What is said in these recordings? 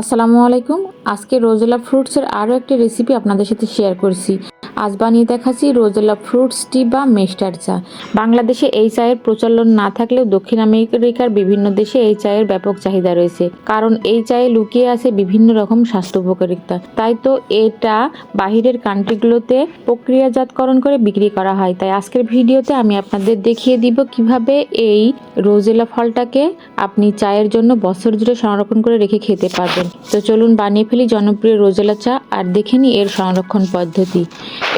আসসালামু আলাইকুম। আজকে রোজলা ফ্রুটসের আরও একটি রেসিপি আপনাদের সাথে শেয়ার করছি। আজ বানিয়ে দেখাচ্ছি রোজেলা ফ্রুটস টি বা মেস্টার চা। বাংলাদেশে এই চায়ের প্রচলন না থাকলেও দক্ষিণ আমেরিকার বিভিন্ন দেশে এই চায়ের ব্যাপক চাহিদা রয়েছে। কারণ এই চায়ে লুকিয়ে আছে বিভিন্ন রকম স্বাস্থ্য উপকারিতা। তাই তো এটা বাহিরের কান্ট্রিগুলোতে প্রক্রিয়াজাতকরণ করে বিক্রি করা হয়। তাই আজকের ভিডিওতে আমি আপনাদের দেখিয়ে দিব কীভাবে এই রোজেলা ফলটাকে আপনি চায়ের জন্য বছর জুড়ে সংরক্ষণ করে রেখে খেতে পারবেন। তো চলুন বানিয়ে ফেলি জনপ্রিয় রোজেলা চা, আর দেখে নিই এর সংরক্ষণ পদ্ধতি।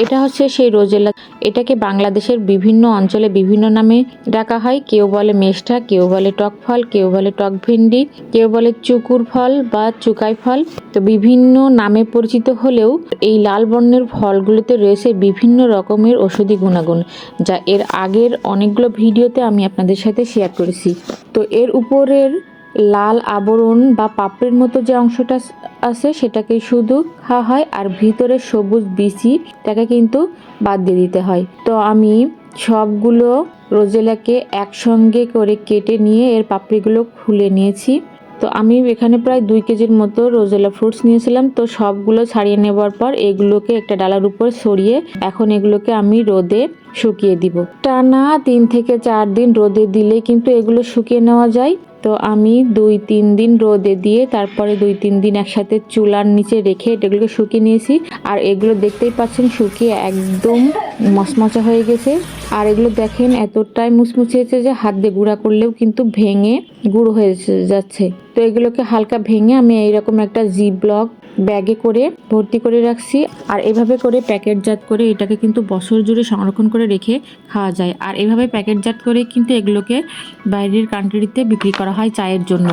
এটা হচ্ছে সেই রোজেলা। এটাকে বাংলাদেশের বিভিন্ন অঞ্চলে বিভিন্ন নামে ডাকা হয়। কেউ বলে মেষ্টা, কেউ বলে টক ফল, কেউ বলে টক ভেন্ডি, কেউ বলে চুকুর ফল বা চুকাই ফল। তো বিভিন্ন নামে পরিচিত হলেও এই লাল বর্ণের ফলগুলোতে রয়েছে বিভিন্ন রকমের ওষুধি গুণাগুণ, যা এর আগের অনেকগুলো ভিডিওতে আমি আপনাদের সাথে শেয়ার করেছি। তো এর উপরের লাল আবরণ বা পাপড়ির মতো যে অংশটা আছে সেটাকে শুধু খাওয়া হয় আর ভিতরে সবুজ বিচি তাকে কিন্তু বাদ দিয়ে দিতে হয়। তো আমি সবগুলো রোজেলাকে একসঙ্গে করে কেটে নিয়ে এর পাপড়িগুলো খুলে নিয়েছি। তো আমি এখানে প্রায় দুই কেজির মতো রোজেলা ফ্রুটস নিয়েছিলাম। তো সবগুলো ছাড়িয়ে নেবার পর এগুলোকে একটা ডালার উপর সরিয়ে এখন এগুলোকে আমি রোদে শুকিয়ে দিব। টানা তিন থেকে চার দিন রোদে দিলে কিন্তু এগুলো শুকিয়ে নেওয়া যায়। তো আমি দুই, তিন দিন রোদে দিয়ে তারপরে দুই, তিন দিন একসাথে চুলার নিচে রেখে এটাগুলোকে শুকিয়ে নিয়েছি। আর এগুলো দেখতেই পাচ্ছেন শুকিয়ে একদম মচমচা হয়ে গেছে। আর এগুলো দেখেন এতটাই মুচমুচে যে হাত দিয়ে গুঁড়া করলেও কিন্তু ভেঙে গুঁড়ো হয়ে যাচ্ছে। তো এগুলোকে হালকা ভেঙে আমি এইরকম একটা জি ব্লক ব্যাগে করে ভর্তি করে রাখছি। আর এভাবে করে প্যাকেটজাত করে এটাকে কিন্তু বছর জুড়ে সংরক্ষণ করে রেখে খাওয়া যায়। আর এভাবে প্যাকেটজাত করে কিন্তু এগুলোকে বাইরের কান্ট্রিতে বিক্রি করা হয় চায়ের জন্য।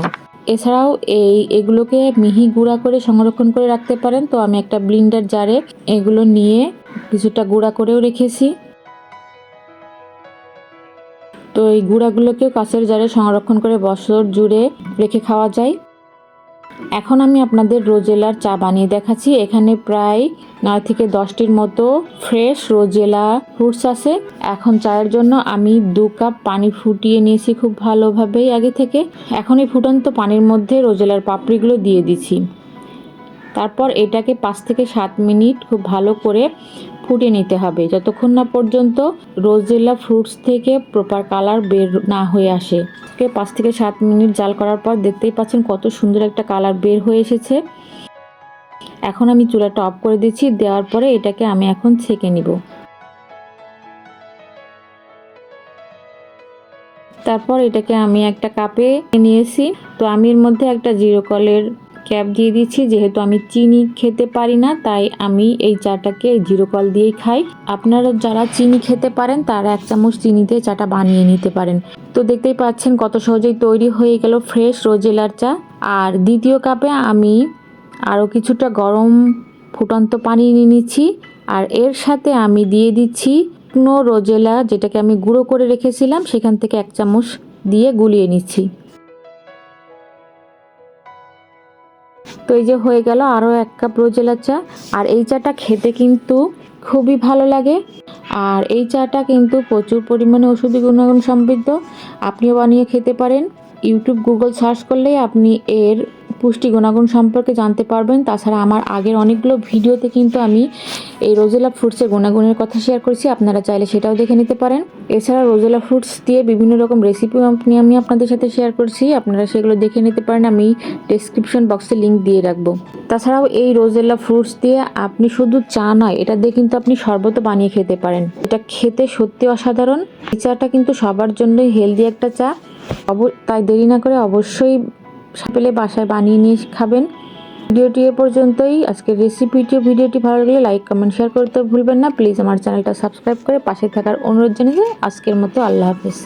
এছাড়াও এই এগুলোকে মিহি গুঁড়া করে সংরক্ষণ করে রাখতে পারেন। তো আমি একটা ব্লিন্ডার জারে এগুলো নিয়ে কিছুটা গুঁড়া করেও রেখেছি। তো এই গুঁড়াগুলোকেও কাঁচের জারে সংরক্ষণ করে বছর জুড়ে রেখে খাওয়া যায়। এখন আমি আপনাদের রোজেলার চা বানিয়ে দেখাচ্ছি। এখানে প্রায় নয় থেকে দশটির মতো ফ্রেশ রোজেলা ফ্রুটস আছে। এখন চায়ের জন্য আমি দু কাপ পানি ফুটিয়ে নিয়েছি খুব ভালোভাবেই আগে থেকে। এখন এই ফুটন্ত পানির মধ্যে রোজেলার পাপড়িগুলো দিয়ে দিচ্ছি। তারপর এটাকে পাঁচ থেকে সাত মিনিট খুব ভালো করে ফুটে নিতে হবে। যতক্ষণ না পর্যন্ত রোজেলা ফ্রুটস থেকে প্রপার কালার বের না হয়ে আসে। পাঁচ থেকে সাত মিনিট জাল করার পর দেখতেই পাচ্ছেন কত সুন্দর একটা কালার বের হয়ে এসেছে। এখন আমি চুলাটা অফ করে দিচ্ছি, দেওয়ার পরে এটাকে আমি এখন ছেঁকে নিব। তারপর এটাকে আমি একটা কাপে নিয়েছি। তো আমি এর মধ্যে একটা জিরো কলের ক্যাপ দিয়ে দিচ্ছি, যেহেতু আমি চিনি খেতে পারি না, তাই আমি এই চাটাকে জিরো কল দিয়েই খাই। আপনারা যারা চিনি খেতে পারেন, তারা এক চামচ চিনি দিয়ে চাটা বানিয়ে নিতে পারেন। তো দেখতেই পাচ্ছেন কত সহজেই তৈরি হয়ে গেল ফ্রেশ রোজেলার চা। আর দ্বিতীয় কাপে আমি আরও কিছুটা গরম ফুটন্ত পানি নিয়ে নিচ্ছি। আর এর সাথে আমি দিয়ে দিচ্ছি শুকনো রোজেলা, যেটাকে আমি গুঁড়ো করে রেখেছিলাম, সেখান থেকে এক চামচ দিয়ে গুলিয়ে নিচ্ছি। তো এই যে হয়ে গেল আরও এক কাপ রোজেলা চা। আর এই চাটা খেতে কিন্তু খুবই ভালো লাগে। আর এই চাটা কিন্তু প্রচুর পরিমাণে ওষুধি গুণাগুণ সমৃদ্ধ। আপনিও বানিয়ে খেতে পারেন। ইউটিউব, গুগল সার্চ করলেই আপনি এর পুষ্টি গুণাগুণ সম্পর্কে জানতে পারবেন। তাছাড়া আমার আগের অনেকগুলো ভিডিওতে কিন্তু আমি এই রোজেলা ফ্রুটসের গুণাগুণের কথা শেয়ার করেছি। আপনারা চাইলে সেটাও দেখে নিতে পারেন। এছাড়া রোজেলা ফ্রুটস দিয়ে বিভিন্ন রকম রেসিপিও আপনি আমি আপনাদের সাথে শেয়ার করছি। আপনারা সেগুলো দেখে নিতে পারেন। আমি ডিসক্রিপশন বক্সে লিঙ্ক দিয়ে রাখব। তাছাড়াও এই রোজেলা ফ্রুটস দিয়ে আপনি শুধু চা নয়, এটা দিয়ে কিন্তু আপনি শরবত বানিয়ে খেতে পারেন। এটা খেতে সত্যি অসাধারণ। এই চাটা কিন্তু সবার জন্যই হেলদি একটা চা। তাই দেরি না করে অবশ্যই পেলে বাসায় বানিয়ে নিয়ে খাবেন। ভিডিওটি এ পর্যন্তই। আজকের রেসিপিটি ভিডিওটি ভালো লাগলে লাইক কমেন্ট শেয়ার করতে ভুলবেন না। প্লিজ আমার চ্যানেলটা সাবস্ক্রাইব করে পাশে থাকার অনুরোধ জানিয়ে আজকের মতো আল্লাহ হাফেজ।